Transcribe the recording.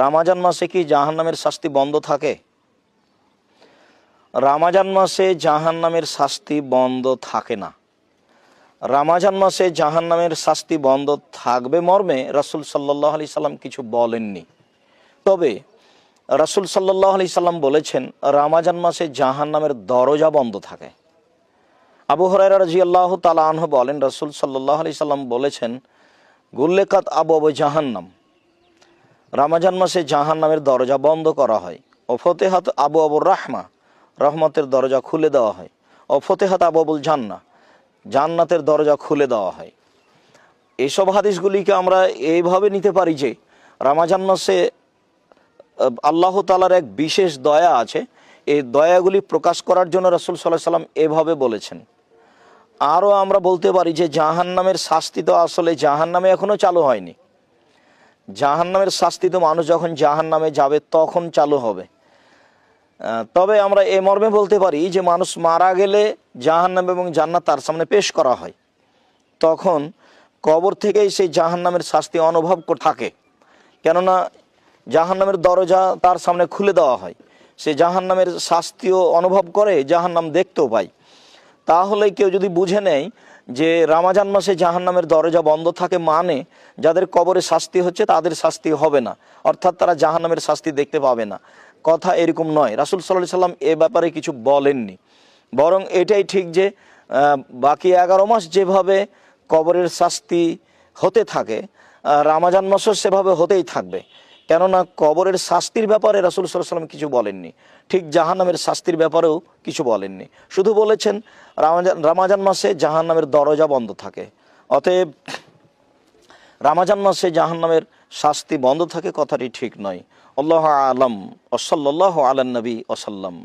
রামাজান মাসে কি জাহান্নামের শাস্তি বন্ধ থাকে? রামাজান মাসে জাহান্নামের শাস্তি বন্ধ থাকে না। রামাজান মাসে জাহান্নামের শাস্তি বন্ধ থাকবে মর্মে রাসুল সাল্লাহ আলি সাল্লাম কিছু বলেননি। তবে রাসুল সাল্লাহ আলি সাল্লাম বলেছেন, রামাজান মাসে জাহান্নামের দরজা বন্ধ থাকে। আবু হরাই রাজি আল্লাহ তালাহ বলেন, রাসুল সাল্লাহ আলি সাল্লাম বলেছেন, গুল্লেকাত আবু আবু জাহান্নাম। রামাজান মাসে জাহান্নামের দরজা বন্ধ করা হয় ও ফতেহাত আবু আবুর রাহমা রহমতের দরজা খুলে দেওয়া হয় ও ফতেহাত আবু আবুল জান্না জান্নাতের দরজা খুলে দেওয়া হয়। এইসব হাদিসগুলিকে আমরা এইভাবে নিতে পারি যে রামাজান মাসে আল্লাহ তালার এক বিশেষ দয়া আছে। এই দয়াগুলি প্রকাশ করার জন্য রসুল সাল্লাহ সাল্লাম এভাবে বলেছেন। আরও আমরা বলতে পারি যে জাহান্নামের শাস্তি তো আসলে জাহান্নামে এখনও চালু হয়নি। জাহান্নামের শাস্তি তো মানুষ যখন জাহান্নামে যাবে, তখন চালু হবে। তবে আমরা এ মর্মে বলতে পারি যে, মানুষ মারা গেলে জাহান্নাম এবং জান্নাত তার সামনে পেশ করা হয়। তখন কবর থেকেই সেই জাহান্নামের শাস্তি অনুভব থাকে। কেননা জাহান্নামের দরজা তার সামনে খুলে দেওয়া হয়। সে জাহান্নামের শাস্তিও অনুভব করে, জাহান্নাম দেখতেও পায়। তাহলে কেউ যদি বুঝে নেয় যে রামাজান মাসে জাহান্নামের দরজা বন্ধ থাকে মানে যাদের কবরে শাস্তি হচ্ছে তাদের শাস্তি হবে না, অর্থাৎ তারা জাহান্নামের শাস্তি দেখতে পাবে না। কথা এরকম নয়। রাসুল সাল্লাহ সাল্লাম এ ব্যাপারে কিছু বলেননি। বরং এটাই ঠিক যে বাকি এগারো মাস যেভাবে কবরের শাস্তি হতে থাকে রামাজান মাসও সেভাবে হতেই থাকবে। কেননা কবরের শাস্তির ব্যাপারে রাসুল সাল্লাম কিছু বলেননি। ঠিক জাহান্নামের শাস্তির ব্যাপারেও কিছু বলেননি। শুধু বলেছেন, রামাজান রামাজান মাসে জাহান্নামের দরজা বন্ধ থাকে। অতএব রামাজান মাসে জাহান্নামের শাস্তি বন্ধ থাকে কথাটি ঠিক নয়। আল্লাহ আলম। ওসল্লাহ আলান্নবী ওসাল্লাম